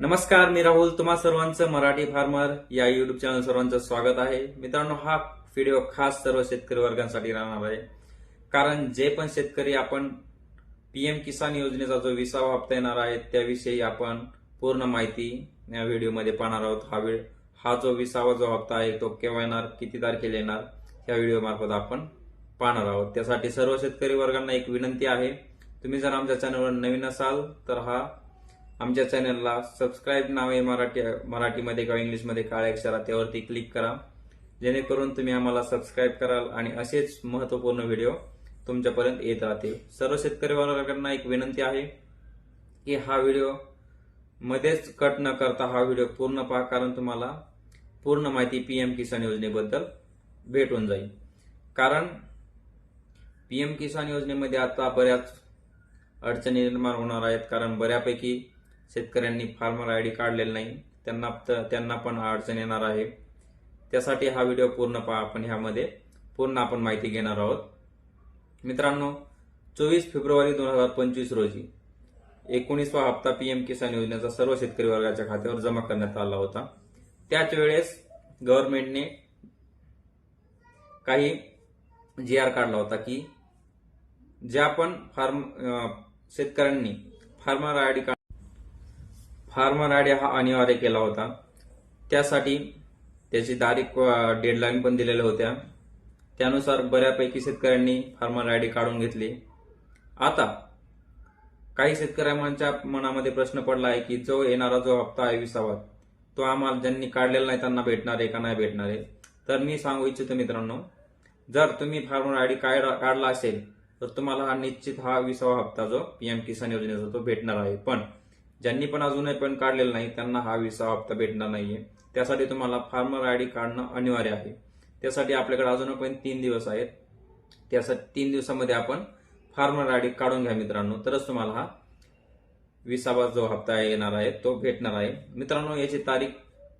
नमस्कार मी राहुल. तुम्हा सर्वांचं मराठी फार्मर या युट्यूब चॅनल सर्वांचं स्वागत आहे. मित्रांनो हा व्हिडिओ खास सर्व शेतकरी वर्गांसाठी राहणार आहे. कारण जे पण शेतकरी आपण पीएम किसान योजनेचा जो विसावा हप्ता येणार आहे त्याविषयी आपण पूर्ण माहिती या व्हिडिओमध्ये पाहणार आहोत. हा वेळ हा जो विसावा जो हप्ता आहे तो केव्हा येणार किती तारखेला येणार या व्हिडिओ मार्फत आपण पाहणार आहोत. त्यासाठी सर्व शेतकरी वर्गांना एक विनंती आहे. तुम्ही जर आमच्या चॅनलवर नवीन असाल तर हा आमच्या चॅनलला सबस्क्राईब नाव आहे मराठी मराठीमध्ये किंवा इंग्लिशमध्ये काळ्या अक्षरात त्यावरती क्लिक करा. जेणेकरून तुम्ही आम्हाला सबस्क्राईब कराल आणि असेच महत्त्वपूर्ण व्हिडिओ तुमच्यापर्यंत येत राहतील. सर्व शेतकरी वर्गांना एक विनंती आहे की हा व्हिडिओ मध्येच कट न करता हा व्हिडिओ पूर्ण पहा कारण तुम्हाला पूर्ण माहिती पीएम किसान योजनेबद्दल भेटून जाईल. कारण पीएम किसान योजनेमध्ये आता बऱ्याच अडचणी निर्माण होणार आहेत कारण बऱ्यापैकी शेतकऱ्यांनी फार्मर आय डी काढलेलं नाही. त्यांना त्यांना पण अडचण येणार आहे. त्यासाठी हा व्हिडिओ पूर्ण पहा आपण ह्यामध्ये. पूर्ण आपण माहिती घेणार आहोत. मित्रांनो चोवीस फेब्रुवारी दोन हजार पंचवीस रोजी एकोणीसवा हप्ता पीएम किसान योजनेचा सर्व शेतकरी वर्गाच्या खात्यावर जमा करण्यात आला होता. त्याच वेळेस गव्हर्नमेंटने काही जी आर काढला होता की ज्या पण फार्म शेतकऱ्यांनी farmer I D farmer I D हा अनिवार्य केला होता. त्यासाठी त्याची तारीख डेडलाईन पण दिलेल्या होत्या. त्यानुसार बऱ्यापैकी शेतकऱ्यांनी फार्मर आय डी काढून घेतली. आता काही शेतकऱ्यांच्या मनामध्ये प्रश्न पडला आहे की जो येणारा जो हप्ता आहे विसावा तो आम्हाला ज्यांनी काढलेला नाही त्यांना भेटणार आहे का नाही भेटणार आहे? तर मी सांगू इच्छितो मित्रांनो जर तुम्ही फार्मर आय डी काढला असेल तर तुम्हाला हा निश्चित हा विसावा हप्ता जो पीएम किसान योजनेचा तो भेटणार आहे. पण ज्यांनी पण अजूनही पण काढलेलं नाही त्यांना हा विसावा हप्ता भेटणार नाहीये. त्यासाठी तुम्हाला फार्मर आय डी काढणं अनिवार्य आहे. त्यासाठी आपल्याकडे अजून पण तीन दिवस आहेत. त्यासाठी तीन दिवसामध्ये आपण फार्मर आय डी काढून घ्या मित्रांनो. तरच तुम्हाला हा विसावा जो हप्ता येणार आहे तो भेटणार आहे. मित्रांनो याची तारीख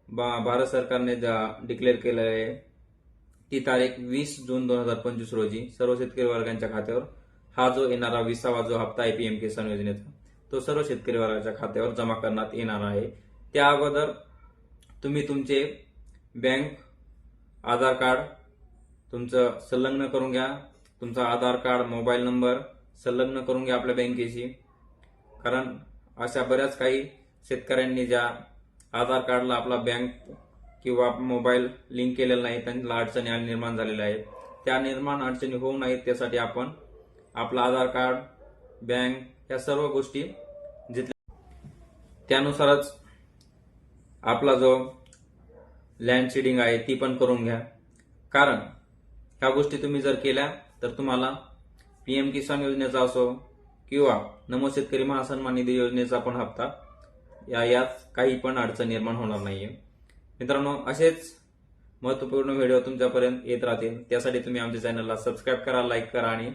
बा- भारत सरकारने डिक्लेअर केलं आहे ती तारीख वीस जून दोन हजार पंचवीस रोजी. सर्व शेतकरी वर्गांच्या खात्यावर हा जो येणारा विसावा जो हप्ता आहे पीएम किसान योजनेचा तो सर्व शेतकरी वर्गाच्या खात्यावर जमा करण्यात येणार आहे. त्या अगोदर तुम्ही तुमचे बँक आधार कार्ड तुमचं संलग्न करून घ्या. तुमचा आधार कार्ड मोबाईल नंबर संलग्न करून घ्या आपल्या बँकेशी. कारण अशा बऱ्याच काही शेतकऱ्यांनी ज्या आधार कार्डला आपला बँक किंवा मोबाईल लिंक केलेला नाही त्यांना अडचणी आणि निर्माण झालेल्या आहेत. त्या निर्माण अडचणी होऊ नयेत त्यासाठी आपण आपलं आधार कार्ड बँक या सर्व गोष्टी जिथल्या त्यानुसारच आपला जो लँड सीडिंग आहे ती पण करून घ्या. कारण ह्या गोष्टी तुम्ही जर केल्या तर तुम्हाला पीएम किसान योजनेचा असो किंवा नमो शेतकरी महासन्मान निधी योजनेचा पण हप्ता या यात काही पण अडचण निर्माण होणार नाहीये. मित्रांनो असेच महत्त्वपूर्ण व्हिडिओ तुमच्यापर्यंत येत राहतील. त्यासाठी तुम्ही आमच्या चॅनलला सबस्क्राईब करा लाईक करा आणि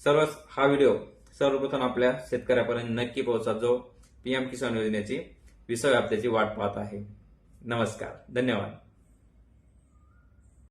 सर्व हा व्हिडिओ सर्वप्रथम आपल्या शेतकऱ्यापर्यंत नक्की पोहोचा जो पीएम किसान योजनेची विसव हप्त्याची वाट पाहत आहे. नमस्कार. धन्यवाद.